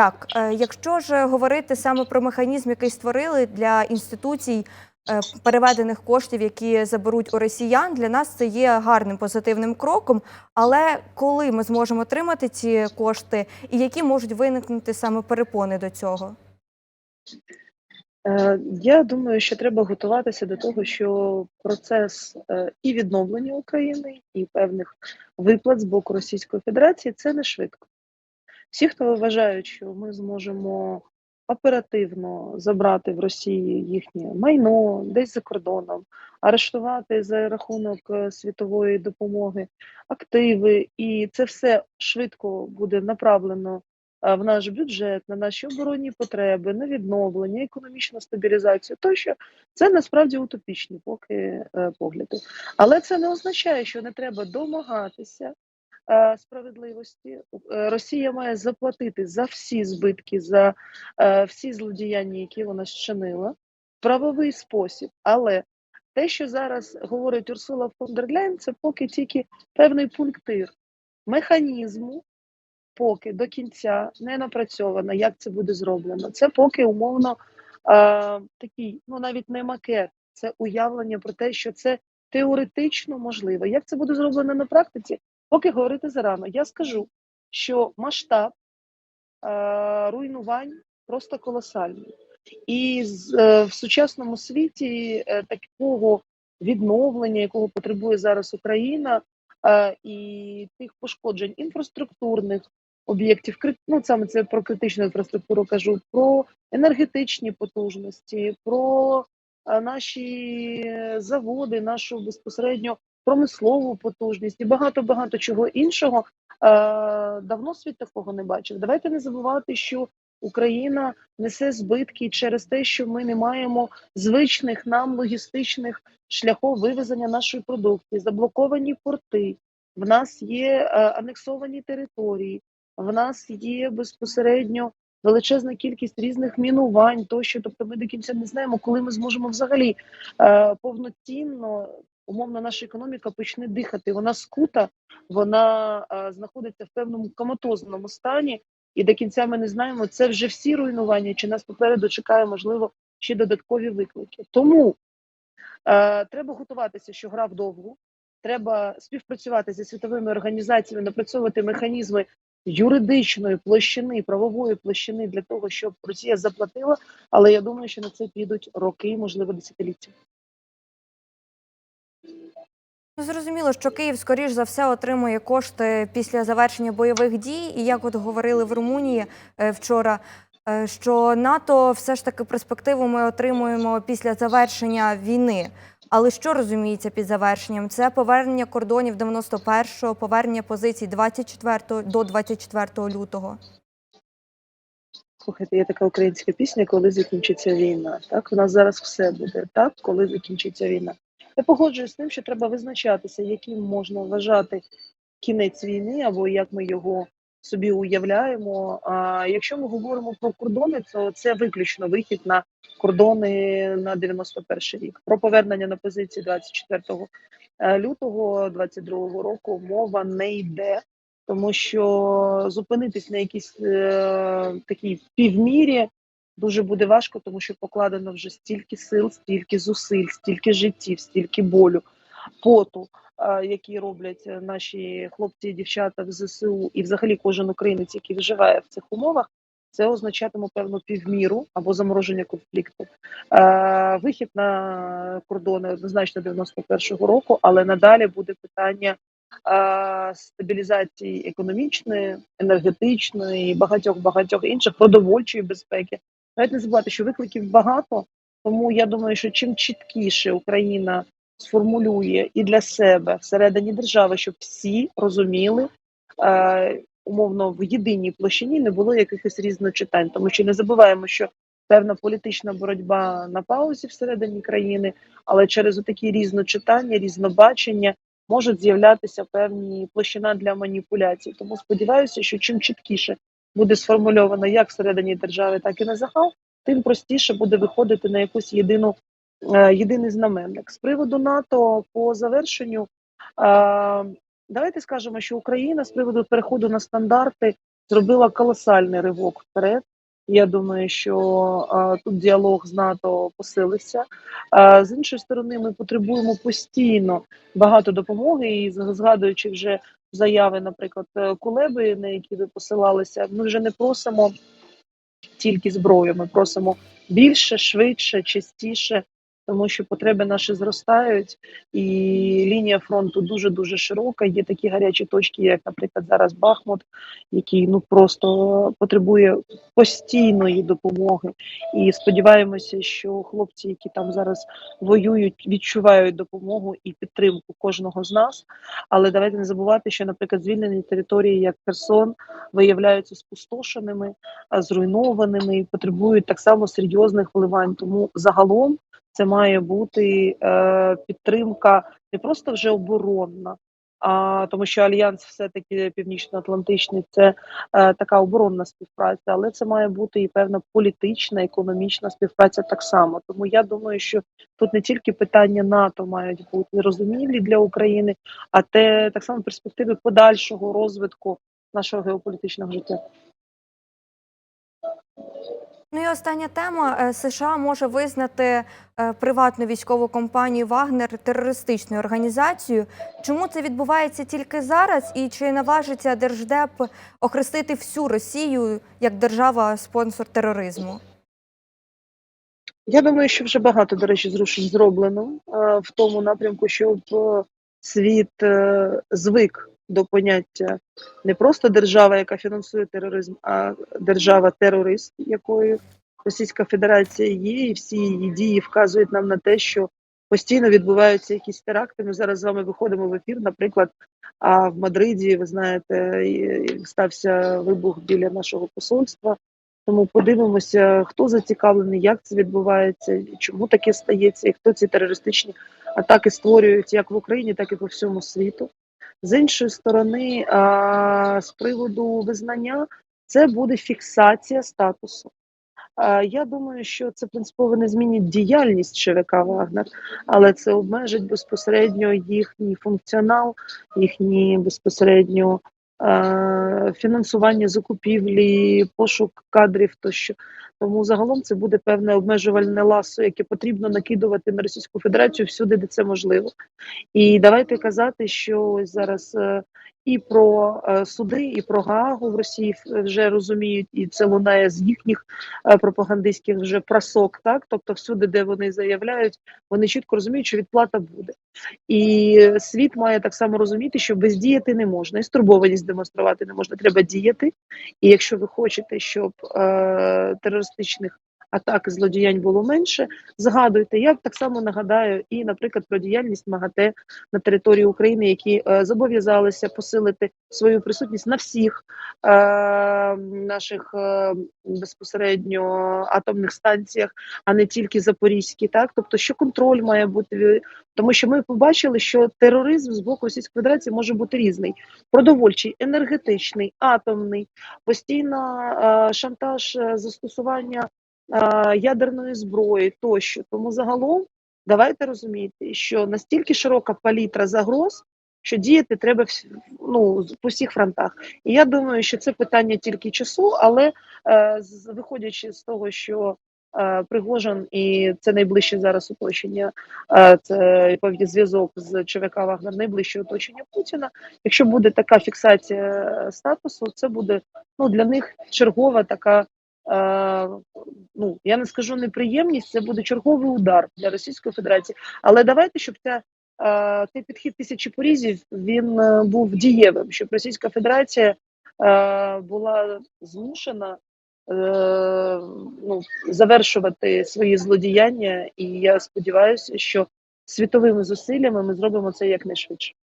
Так, е, якщо ж говорити саме про механізм, який створили для інституцій е, переведених коштів, які заберуть у росіян, для нас це є гарним позитивним кроком. Але коли ми зможемо отримати ці кошти, і які можуть виникнути саме перепони до цього? Е, Я думаю, що треба готуватися до того, що процес і відновлення України, і певних виплат з боку Російської Федерації це не швидко. Всі, хто вважають, що ми зможемо оперативно забрати в Росії їхнє майно десь за кордоном, арештувати за рахунок е, світової допомоги активи, і це все швидко буде направлено е, в наш бюджет, на наші оборонні потреби, на відновлення, економічну стабілізацію тощо, це насправді утопічні поки е, погляди. Але це не означає, що не треба домагатися справедливості. Е, Росія має заплатити за всі збитки, за е, всі злодіяння, які вона зчинила, правовий спосіб. Але те, що зараз говорить Урсула фон дер Ляйн, це поки тільки певний пунктир механізму, поки до кінця не напрацьовано, як це буде зроблено. Це поки умовно е, такий, ну навіть не макет, це уявлення про те, що це теоретично можливо. Як це буде зроблено на практиці? Поки говорити зарано. Я скажу, що масштаб е, руйнувань просто колосальний. І з, е, в сучасному світі е, такого відновлення, якого потребує зараз Україна, е, і тих пошкоджень інфраструктурних об'єктів, ну саме це про критичну інфраструктуру кажу, про енергетичні потужності, про е, наші заводи, нашу безпосередньо промислову потужність і багато багато чого іншого. Е, давно світ такого не бачив. Давайте не забувати, що Україна несе збитки через те, що ми не маємо звичних нам логістичних шляхів вивезення нашої продукції, заблоковані порти. В нас є е, анексовані території, в нас є безпосередньо величезна кількість різних мінувань, тощо. Тобто, ми до кінця не знаємо, коли ми зможемо взагалі е, повноцінно. Умовно, наша економіка почне дихати. Вона скута, вона е, знаходиться в певному коматозному стані, і до кінця ми не знаємо, це вже всі руйнування, чи нас попереду чекає, можливо, ще додаткові виклики. Тому е, треба готуватися, що гра вдовгу. Треба співпрацювати зі світовими організаціями, напрацьовувати механізми юридичної площини, правової площини для того, щоб Росія заплатила. Але я думаю, що на це підуть роки, можливо, десятиліття. Ну, Зрозуміло, що Київ, скоріш за все, отримує кошти після завершення бойових дій. І як от говорили в Румунії е, вчора, е, що НАТО все ж таки перспективу ми отримуємо після завершення війни. Але що розуміється під завершенням? Це повернення кордонів 91-го, повернення позицій 24 до 24 лютого. Слухайте, є така українська пісня, коли закінчиться війна. Так, у нас зараз все буде так, коли закінчиться війна. Я погоджуюсь з тим, що треба визначатися, яким можна вважати кінець війни, або як ми його собі уявляємо. А якщо ми говоримо про кордони, то це виключно вихід на кордони на 91 рік. Про повернення на позиції 24 е, лютого 22 року мова не йде тому що зупинитись на якійсь е, такій півмірі дуже буде важко, тому що покладено вже стільки сил, стільки зусиль, стільки життів, стільки болю, поту, е, які роблять наші хлопці і дівчата в ЗСУ, і взагалі кожен українець, який виживає в цих умовах. Це означатиме певну півміру або замороження конфлікту. Е, вихід на кордони однозначно 91-го року, але надалі буде питання е, стабілізації економічної, енергетичної, багатьох багатьох інших продовольчої безпеки. Навіть не забувати, що викликів багато, тому я думаю, що чим чіткіше Україна сформулює і для себе всередині держави, щоб всі розуміли. Е, Умовно в єдиній площині не було якихось різночитань, тому що не забуваємо, що певна політична боротьба на паузі всередині країни, але через такі різночитання, різнобачення можуть з'являтися певні площина для маніпуляцій. Тому сподіваюся, що чим чіткіше буде сформульовано як всередині держави, так і на загал, тим простіше буде виходити на якусь єдину е, єдиний знаменник з приводу НАТО по завершенню. Е, давайте скажемо, що Україна з приводу переходу на стандарти зробила колосальний ривок вперед. Я думаю, що а, тут діалог з НАТО посилився. З іншої сторони, ми потребуємо постійно багато допомоги, і згадуючи вже заяви, наприклад, е, Кулеби, на які ви посилалися, ми вже не просимо тільки зброю. Ми просимо більше, швидше, частіше, тому що потреби наші зростають, і лінія фронту дуже дуже широка. Є такі гарячі точки, як, наприклад, зараз Бахмут, який ну просто потребує постійної допомоги. І сподіваємося, що хлопці, які там зараз воюють, відчувають допомогу і підтримку кожного з нас. Але давайте не забувати, що, наприклад, звільнені території, як Херсон, виявляються спустошеними, зруйнованими і потребують так само серйозних вливань. Тому загалом це має бути е, підтримка не просто вже оборонна. А тому, що альянс, все таки північно-атлантичний, це е, така оборонна співпраця, але це має бути і певна політична, економічна співпраця так само. Тому я думаю, що тут не тільки питання НАТО мають бути розумілі для України, а те так само перспективи подальшого розвитку нашого геополітичного життя. Ну і остання тема. Е, США може визнати е, приватну військову компанію Вагнер терористичною організацією. Чому це відбувається тільки зараз? І чи наважиться Держдеп охрестити всю Росію як держава-спонсор тероризму? Я думаю, що вже багато, до речі, зрушень зроблено е, в тому напрямку, щоб світ звик до поняття не просто держава, яка фінансує тероризм, а держава-терорист, якою Російська Федерація є, і всі її дії вказують нам на те, що постійно відбуваються якісь теракти. Ми зараз з вами виходимо в ефір. Наприклад, а в Мадриді, ви знаєте, стався вибух біля нашого посольства. Тому подивимося, хто зацікавлений, як це відбувається, чому таке стається, і хто ці терористичні атаки створюють як в Україні, так і по всьому світу. З іншої сторони, з приводу визнання, це буде фіксація статусу. Я думаю, що це принципово не змінить діяльність ЧВК Вагнер, але це обмежить безпосередньо їхній функціонал, їхні безпосередньо фінансування закупівлі, пошук кадрів тощо. Тому загалом це буде певне обмежувальне ласо, яке потрібно накидувати на Російську Федерацію всюди, де це можливо. І давайте казати, що ось зараз е, і про е, суди, і про Гаагу в Росії вже розуміють, і це лунає з їхніх е, пропагандистських вже прасок. Так, тобто, всюди, де вони заявляють, вони чітко розуміють, що відплата буде. І світ має так само розуміти, що бездіяти не можна, і стурбованість демонструвати не можна. Треба діяти. І якщо ви хочете, щоб е, терористичних атак і злодіянь було менше, згадуйте. Я так само нагадаю і, наприклад, про діяльність МАГАТЕ на території України, які е, зобов'язалися посилити свою присутність на всіх е, наших е, безпосередньо атомних станціях, а не тільки Запорізькі. Так, тобто, що контроль має бути, тому що ми побачили, що тероризм з боку Російської Федерації може бути різний: продовольчий, енергетичний, атомний, постійно е, шантаж, е, застосування ядерної зброї тощо. Тому загалом давайте розуміти, що настільки широка палітра загроз, що діяти треба ну, по всіх фронтах. І я думаю, що це питання тільки часу, але е, виходячи з того, що е, Пригожин і це найближче зараз оточення, е, це зв'язок з ЧВК Вагнер, найближче оточення Путіна. Якщо буде така фіксація е, статусу, це буде ну для них чергова така. Е, ну я не скажу неприємність, це буде черговий удар для Російської Федерації. Але давайте, щоб ця е, цей підхід тисячі порізів він е, був дієвим, щоб Російська Федерація була змушена ну, завершувати свої злодіяння. І я сподіваюся, що світовими зусиллями ми зробимо це якнайшвидше.